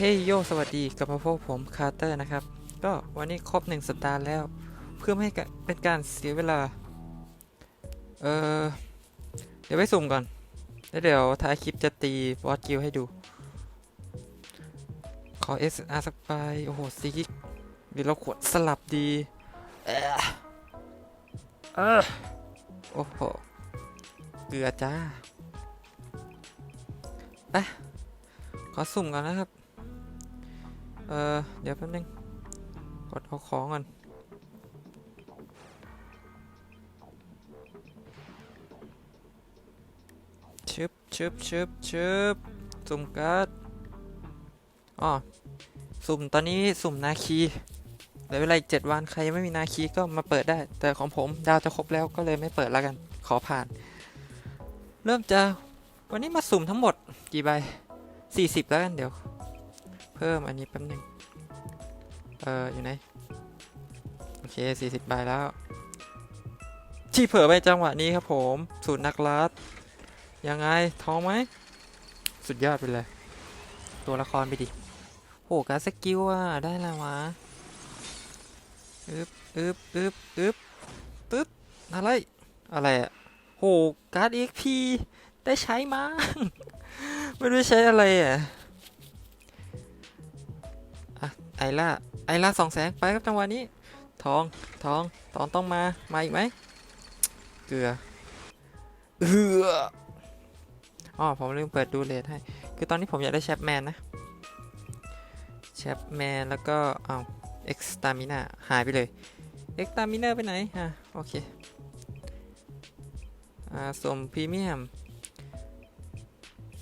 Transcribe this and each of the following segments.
เฮ้ยโย สวัสดีกับมาพบผมคาร์เตอร์นะครับ ก็วันนี้ครบหนึ่งสัปดาห์แล้ว เพื่อไม่ให้เป็นการเสียเวลา เออเดี๋ยวไปสุ่มก่อน แล้วเดี๋ยวท้ายคลิปจะตีบอสกิลให้ดู ขอ SR สักไป โอ้โหซีกิกหรือเราขวดสลับดี เออเออโอ้โห เกลือจ้า ไป ขอสุ่มก่อนนะครับ เออเดี๋ยวแป๊บนึง กดเอาของก่อน ชึบชึบชึบชึบสุ่มการ์ดอ๋อ สุ่มตอนนี้สุ่มนาคีเหลือเวลาอีกเจ็ดวันใครยังไม่มีนาคีก็มาเปิดได้ แต่ของผมดาวจะครบแล้วก็เลยไม่เปิดแล้วกัน ขอผ่าน เริ่มจะวันนี้มาสุ่มทั้งหมดกี่ใบ40 แล้วกันเดี๋ยว เพิ่มอันนี้แป๊บนึงเอออยู่ไหน โอเค 40ใบแล้ว ที่เผลอไปจังหวะนี้ครับผม สูตรนักลัดยังไงท้องไหม สุดยอดไปเลย ตัวละครไปดิโหการสกิลอะ ได้แล้ววะอึบอึบอึบอึบปึ๊บอะไร อะไรอะโหการ์ด XP ได้ใช้มาไม่รู้ใช้อะไรอะ ไอล่า ไอล่าสองแสงไปครับจังหวะนี้ ทอง ทองทองต้องมา มาอีกไหม เกลือเอืออ๋อผมลืมเปิดดูเลทให้ คือตอนนี้ผมอยากได้แชปแมนนะ แชปแมนแล้วก็เอาเอ็กซ์ตามิน่าหายไปเลย เอ็กซ์ตามิน่าไปไหน อะ โอเค อ่าสมพรีเมียม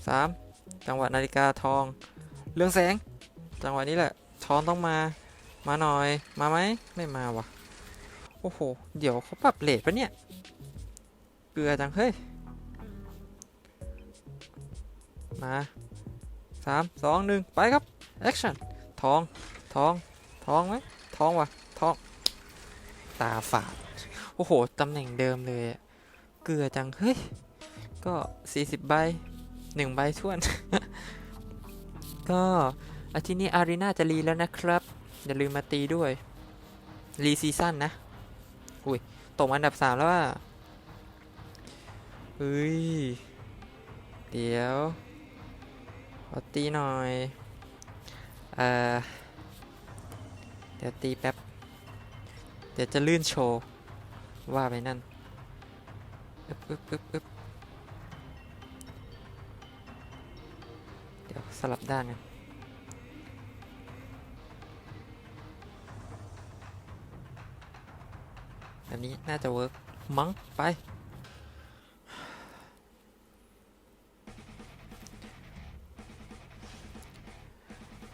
3จังหวะนาฬิกาทอง เรื่องแสง จังหวะนี้แหละ ทองต้องมา มาหน่อย มาไหม ไม่มาวะโอ้โห เดี๋ยวเขาปรับเลทปะเนี่ย เกลือจัง เฮ้ย มาสามสองหนึ่งไปครับ แอคชั่น ทอง ทอง ทองไหมทองวะทอง ตาฝาด โอ้โห ตำแหน่งเดิมเลย เกลือจัง เฮ้ย ก็ 40 ใบหนึ่งใบท้วน ก็ อาทิตย์นี้อารีนาจะรีแล้วนะครับ อย่าลืมมาตีด้วย รีซีซั่นนะ อุ้ย ตกอันดับ 3 แล้วว่าเฮ้ย เดี๋ยวขอตีหน่อยเอ่อเดี๋ยวตีแป๊บ เดี๋ยวจะลื่นโชว์ ว่าไปนั่นอึบอึบอึบอึบเดี๋ยวสลับด้านกัน แบบนี้น่าจะเวิร์กมั้งไป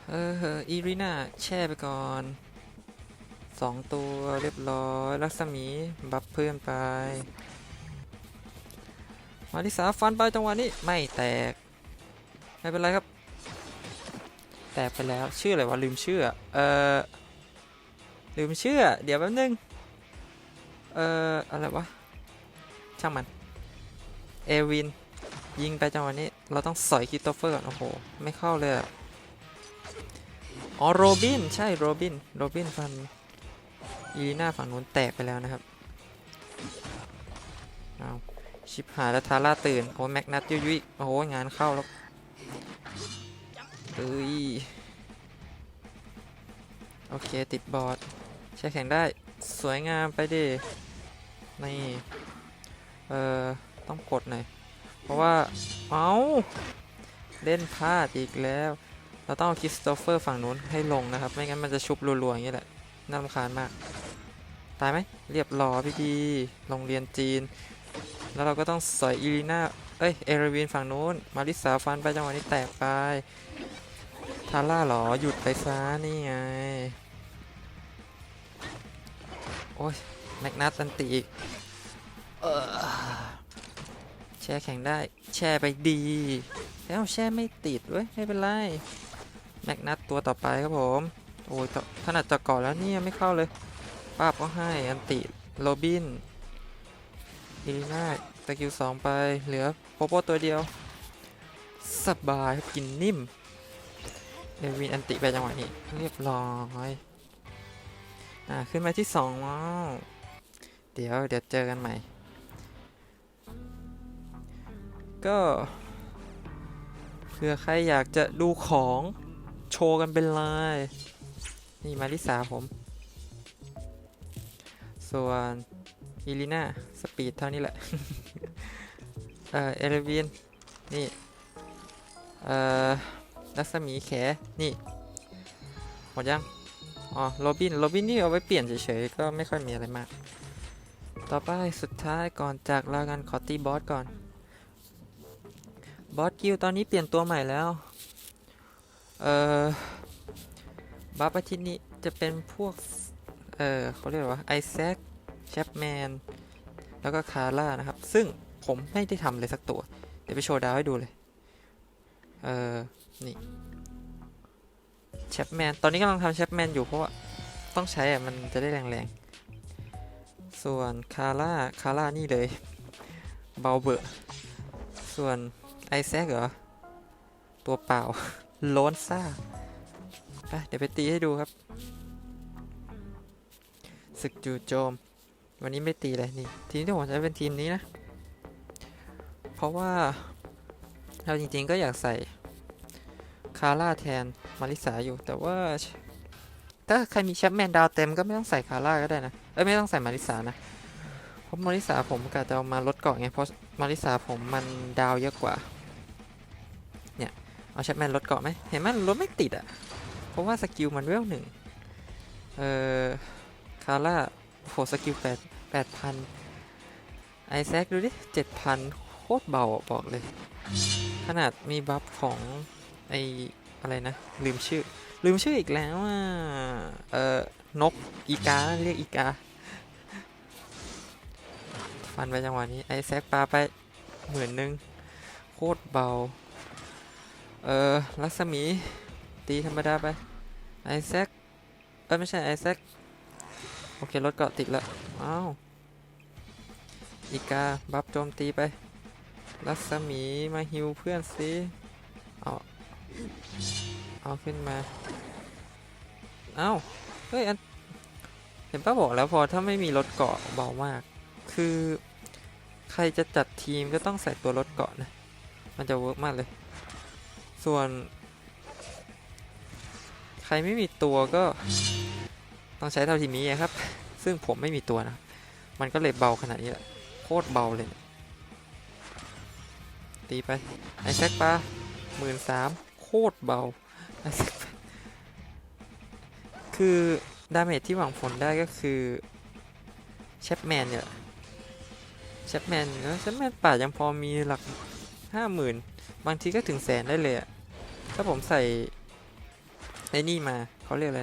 เออเอออีรีนาแช่ไปก่อนสองตัวเรียบร้อย ลักษมี บัฟเพื่อนไป มาริสาฟันไปจังหวะนี้ ไม่แตก ไม่เป็นไรครับ แตกไปแล้ว ชื่ออะไรวะ ลืมชื่อ เออลืมชื่อ เดี๋ยวแป๊บนึง เอ่ออะไรวะ ช่างมัน เอวิน ยิงไปจังหวะนี้ เราต้องสอยคิโตเฟอร์ก่อน โอ้โห ไม่เข้าเลยอ๋อ โรบิน ใช่ โรบิน โรบินฟันอีลีน่าฝั่งนู้นแตกไปแล้วนะครับเอาชิบหายแล้วทาร่าตื่น โอ้แม็กนัทยุยยุยโอ้โห งานเข้าแล้วเอ้ย โอเค ติดบอร์ดใช้แข่งได้สวยงามไปดิ นี่ เอ่อต้องกดหน่อย เพราะว่า เอา้าเล่นพลาดอีกแล้ว เราต้องเอาคริสโตเฟอร์ฝั่งนู้นให้ลงนะครับ ไม่งั้นมันจะชุบรัวๆอย่างนี้แหละ น่ารำคาญมาก ตายไหม เรียบร้อยพี่ดีโรงเรียนจีน แล้วเราก็ต้องสอยอีลีน่าเอ้ย เอรวินฝั่งนู้น มาริสาฟันไปจังหวะนี้แตกไป ทาร่าหรอ หยุดไปซะนี่ไง โอ้ย แมกนัสอันติอีกเออแช่แข็งได้ แช่ไปดี แล้วแช่ไม่ติดเว้ย ไม่เป็นไร แมกนัสตัวต่อไปครับผม โอ้ยต่อขนาดจะก่อนแล้วเนี่ยไม่เข้าเลยป้าบก็ให้ อันติ โรบินอีลีน่าสกิลสองไป เหลือโปโปตัวเดียว สบายครับกินนิ่ม เอวินอันติไปจังหวะนี้ เรียบร้อย อ่า ขึ้นมาที่สองว้าว เดี๋ยวเดี๋ยวเจอกันใหม่ ก็เผื่อใครอยากจะดูของโชว์กันเป็นลายนี่มาริสาผม ส่วนอีลิน่าสปีดเท่านี้แหละ เอ่อเอเลวินนี่ เอ่อรัศมีแขนี่ หมดยัง อ๋อ โรบิน โรบินนี่เอาไว้เปลี่ยนเฉยๆ ก็ไม่ค่อยมีอะไรมาก ต่อไปสุดท้ายก่อนจากลากันขอตีบอสก่อน บอสกิลตอนนี้เปลี่ยนตัวใหม่แล้ว เอ่อ บัฟอาทิตย์นี้จะเป็นพวก เอ่อเขาเรียกว่าไอแซคแชปแมน แล้วก็คาร่านะครับ ซึ่งผมไม่ได้ทำเลยสักตัว เดี๋ยวไปโชว์ดาวให้ดูเลย เอ่อ นี่แชปแมน ตอนนี้กำลังทำแชปแมนอยู่เพราะว่าต้องใช้อะมันจะได้แรงๆ ส่วนคาร่าคาร่านี่เลยเบาเบอะส่วนไอแซคเหรอ ตัวเปล่า โลนซ่าไปเดี๋ยวไปตีให้ดูครับ ศึกจูโจม วันนี้ไม่ตีเลยนี่ ทีมที่ผมใช้เป็นทีมนี้นะ เพราะว่า เราจริงๆก็อยากใส่ คาร่าแทนมาริสาอยู่แต่ว่า ถ้าใครมีแชมป์แมนดาวเต็มก็ไม่ต้องใส่คาร่าก็ได้นะ เอ้ยไม่ต้องใส่มาริสานะเพราะมาริสาผมกะจะเอามาลดเกาะไงเพราะมาริสาผมมันดาวเยอะกว่า เนี่ยเอาแชมป์แมนลดเกาะไหมเห็นไหมลดไม่ติดอะเพราะว่าสกิลมันเวลหนึ่งเอ่อคาร่าโหสกิลแปดแปดพันไอแซคดูดิเจ็ดพันโคตรเบาอะบอกเลย ขนาดมีบัฟของไออะไรนะ ลืมชื่อ ลืมชื่ออีกแล้วอะเออนกอีกาเรียกอีกา ฟันไปจังหวะนี้ไอแซคปลาไปหมื่นหนึ่งโคตรเบา เออรัศมี ตีธรรมดาไป ไอแซคเอ้ยไม่ใช่ไอแซคโอเค รถเกาะติดล้วอ้าวอีกา บัฟโจมตีไปรัศมีมาฮิวเพื่อนสิเอาเอาขึ้นมา อาเฮ้ยอันเห็นป้าบอกแล้วพอถ้าไม่มีรถเกาะเบามาก คือใครจะจัดทีมก็ต้องใส่ตัวรถเกาะนะ มันจะเวิร์กมากเลย ส่วน ใครไม่มีตัวก็ต้องใช้เท่าทีนี้ครับ ซึ่งผมไม่มีตัวนะ มันก็เลยเบาขนาดนี้แหละโคตรเบาเลยนี่ยตีไป ไอแซกปาหมื่นสามโคตรเบาไอแซกปา คือดาเมจที่หวังผลได้ก็คือแชปแมนเนี่ยแชปแมนแล้วแชปแมนป่ายังพอมีหลักห้าหมื่นบางทีก็ถึงแสนได้เลยอะถ้าผมใส่ไอ้นี่มาเขาเรียกอะไร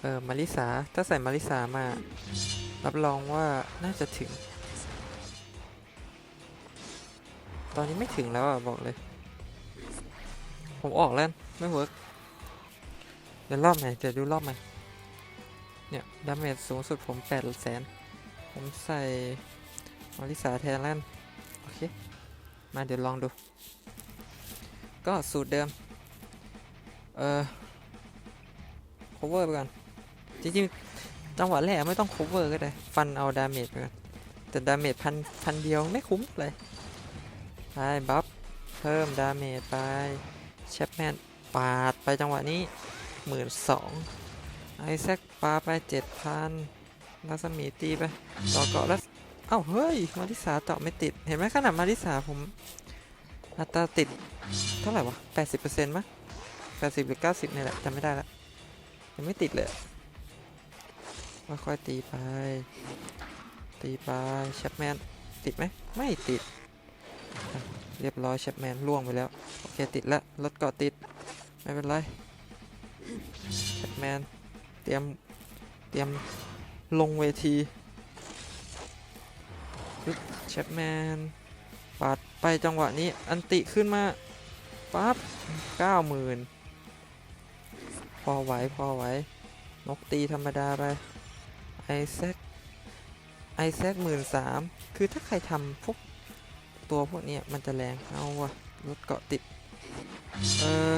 เออมาริสาถ้าใส่มาริสามา รับรองว่าน่าจะถึง ตอนนี้ไม่ถึงแล้วอะบอกเลย ผมออกแล้วไม่เวิร์ก ดี๋ยวรอบไหนเดี๋ยวดูรอบใหม่เนี่ยดาเมจสูงสุดผมแปดแสนผมใส่มาริสาแทนแล้วกันโอเค มาเดี๋ยวลองดู ก็สูตรเดิม เออ cover ไปก่อน จริงๆ จังหวะแรกไม่ต้อง cover ก็ได้ ฟันเอาดาเมจไปก่อน แต่ดาเมจพันพันเดียวไม่คุ้มเลย ไปบัฟ เพิ่มดาเมจไปแชปแมนปาดไปจังหวะนี้ หมื่นสองไอแซคปาไปเจ็ดพันรัศมีตีไปต่อเกาะแล้วเอ้าเฮ้ยมาริสาเจาะไม่ติด เห็นไหมขนาดมาริสาผมอัตราติดเท่าไหร่วะแปดสิบเปอร์เซ็นต์มั้ยแปดสิบหรือเก้าสิบนี่แหละจำไม่ได้ละยังไม่ติดเลยค่อยๆตีไป ตีไปแชปแมนติดไหมไม่ติด เรียบร้อยแชปแมนล่วงไปแล้ว โอเคติดแล้วรถเกาะติด ไม่เป็นไร แชปแมน เตรียม เตรียมลงเวทีปึ๊บแชปแมนปาดไปจังหวะนี้ อันติขึ้นมา ปั๊บเก้าหมื่นพอไหว พอไหว นกตีธรรมดาไป ไอแซคไอแซคหมื่นสามคือถ้าใครทำพวกตัวพวกเนี้ยมันจะแรง เอาวะรถเกาะติด เออ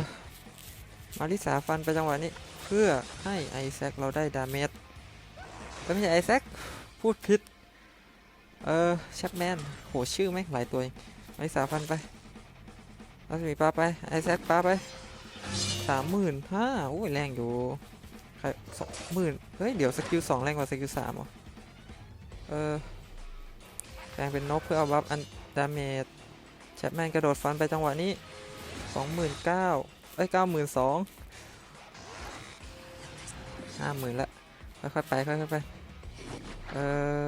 มาริสาฟันไปจังหวะนี้เพื่อให้ไอแซคเราได้ดาเมจไม่ใช่ไอแซคพูดผิด เออแชปแมนโหชื่อแม่งหลายตัวองมาริสาฟันไปรัศมีปาไปไอแซคปาไปสามหมื่นห้าโอ้ยแรงอยู่ใครสองหมื่นเฮ้ย เดี๋ยวสกิลสองแรงกว่าสกิลสามเหรอเออแปลงเป็นนกเพื่อเอาบัฟอันดาเมจแชปแมนกระโดดฟันไปจังหวะนี้สองหมื่นเก้า เอ้ยเก้าหมื่นสองห้าหมื่นละค่อยๆไปค่อยๆไปเอ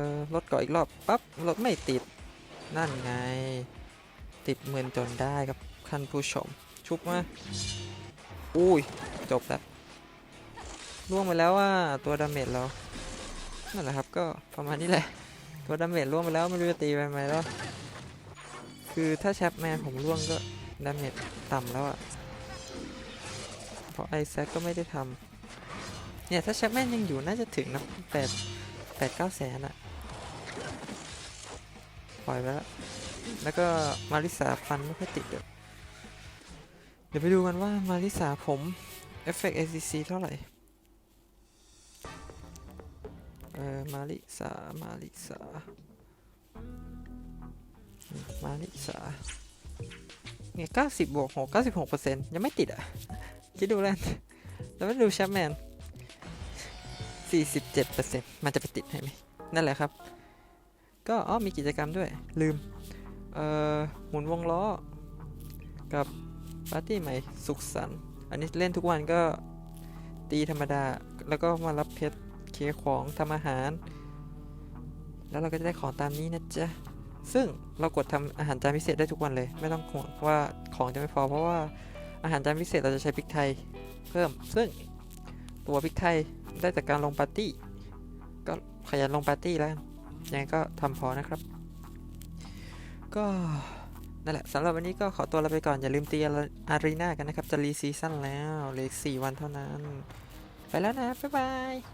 อรถกาะอีกรอบปั๊บรถไม่ติดนั่นไง ติดเหมือนจนได้ครับท่านผู้ชม ชุบมาอุ้ย จบแล้วล่วงไปแล้วว่าตัวดาเมจเรา นั่นแหละครับก็ประมาณนี้แหละ ตัวดาเมจล่วงไปแล้วไม่รู้จะตีไปไหมแล้ว คือถ้าแชปแมนผมล่วงก็ดาเมจต่ำแล้วอะ เพราะไอแซคก็ไม่ได้ทำเนี่ย ถ้าแชปแมนยังอยู่น่าจะถึงนะแปดแปดเก้าแสนอะปล่อยไปแล้ว แล้วก็มาริสาฟันไม่ค่อยติดเดี๋ยวเดี๋ยวไปดูกันว่ามาริสาผมเอฟเฟกต์ ACC เท่าไหร่ เออมาริสา มาริสา มาริสาเนี่ยเก้าสิบบวกหกเก้าสิบหกเปอร์เซ็นต์ยังไม่ติดอะ คิดดูแล้วแล้วดูแชมแมนสี่สิบเจ็ดเปอร์เซ็นต์มันจะไปติดให้ไหมนั่นแหละครับ ก็อ๋อมีกิจกรรมด้วย ลืม เอ่อ หมุนวงล้อ กับปาร์ตี้ใหม่สุขสันต์อันนี้เล่นทุกวันก็ตีธรรมดา แล้วก็มารับเพชรเคลียร์ของทำอาหาร แล้วเราก็จะได้ของตามนี้นะจ๊ะ ซึ่งเรากดทำอาหารจานพิเศษได้ทุกวันเลย ไม่ต้องห่วงว่าของจะไม่พอเพราะว่า อาหารจานพิเศษเราจะใช้พริกไทยเพิ่ม ซึ่งตัวพริกไทยได้จากการลงปาร์ตี้ ก็ขยันลงปาร์ตี้แล้วยังไงก็ทำพอนะครับ ก็นั่นแหละสำหรับวันนี้ก็ขอตัวลาไปก่อน อย่าลืมตีอารีนากันนะครับ จะรีซีซั่นแล้วเหลือสี่วันเท่านั้น ไปแล้วนะ บ๊ายบาย